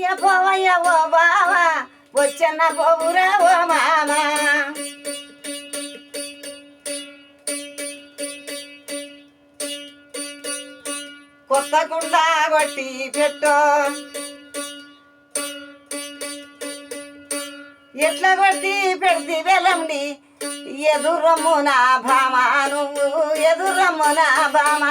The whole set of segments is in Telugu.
పోవయ్య పోవయ్య ఓ బావా. వచ్చన్న పోవురా ఓ మామ. కొత్త కుండ కొట్టి పెట్టు. ఎట్లా కొట్టి పెడితే వెళ్ళండి ఎదురమ్ము నా నువ్వు ఎదురమ్ము నా భామ.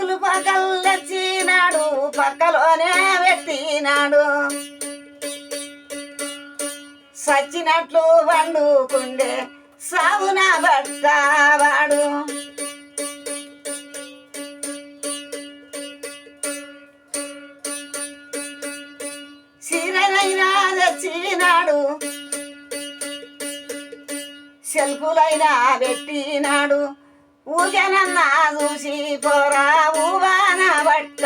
పగలు పగల్లొచ్చినాడు పక్కలోనే పెట్టినాడు సచ్చినట్లు వండుకుండే సాగున బట్టవాడు సిరలైనా తెచ్చినాడు సెల్ఫులైనా పెట్టినాడు జనన్న చూసి పోరావు ఊవాన బట్ట.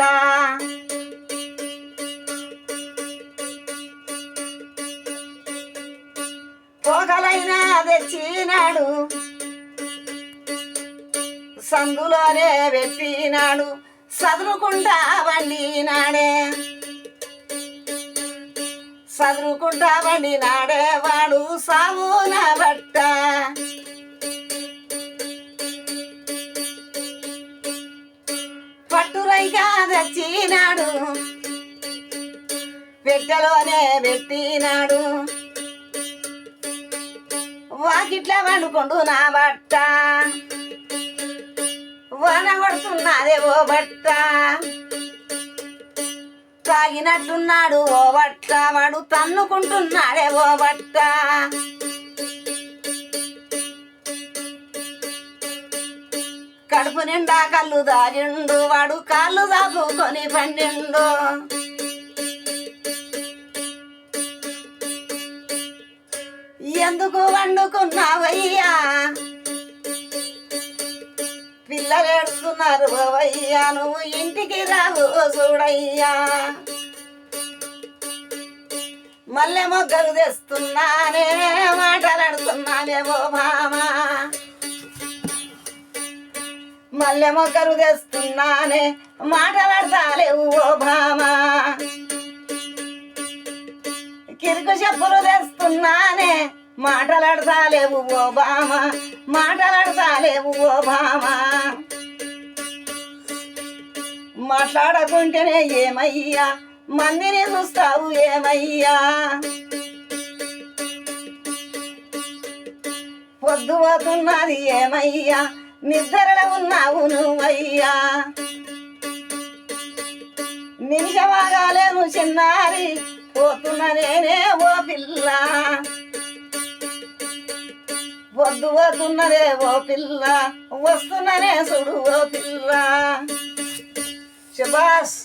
పొగలైనా తెచ్చినాడు. సందులోనే పెట్టినాడు చదువుకుంటా వండినాడే. చదువుకుంటా వండినాడే వాడు సావున బట్ట. వచ్చినాడు. పెట్టలోనే పెట్టినాడు వాకిట్ల వండుకుండు నా బట్ట. వన కొడుతున్నదే ఓ బట్ట. తాగినట్టున్నాడు ఓ బట్ట. వాడు తన్నుకుంటున్నాడే ఓ బట్ట. కడుపు నిండా కళ్ళు దాగిండు. వాడు కాళ్ళు దాపుకొని పండిండు. ఎందుకు వండుకున్నావయ్యా? పిల్లలు ఏడుస్తున్నారు బావయ్యా నువ్వు ఇంటికి రావు చూడయ్యా. మల్లె మొగ్గలు తెస్తున్నానే మాటలాడుతున్నానే ఓ మామా. మల్లె మొగ్గలు తెస్తున్నానే మాటలాడతాలేవు ఓ భామ. కిరుకు చెప్పులు తెస్తున్నానే మాటలాడతాలేవు ఓ భామ. మాటలాడతాలేవు ఓ భామ. మాట్లాడకుంటేనే ఏమయ్యా మందిని చూస్తావు ఏమయ్యా. పొద్దు పోతున్నది ఏమయ్యా నిద్రలో ఉన్నావు నువ్వయ్యా. నిమిషమాగాలేను చిన్నారి పోతున్న నేనే ఓ పిల్ల. వద్దు వద్దున్నదే ఓ పిల్ల వస్తున్ననే చూడు ఓ పిల్ల. శబాస్!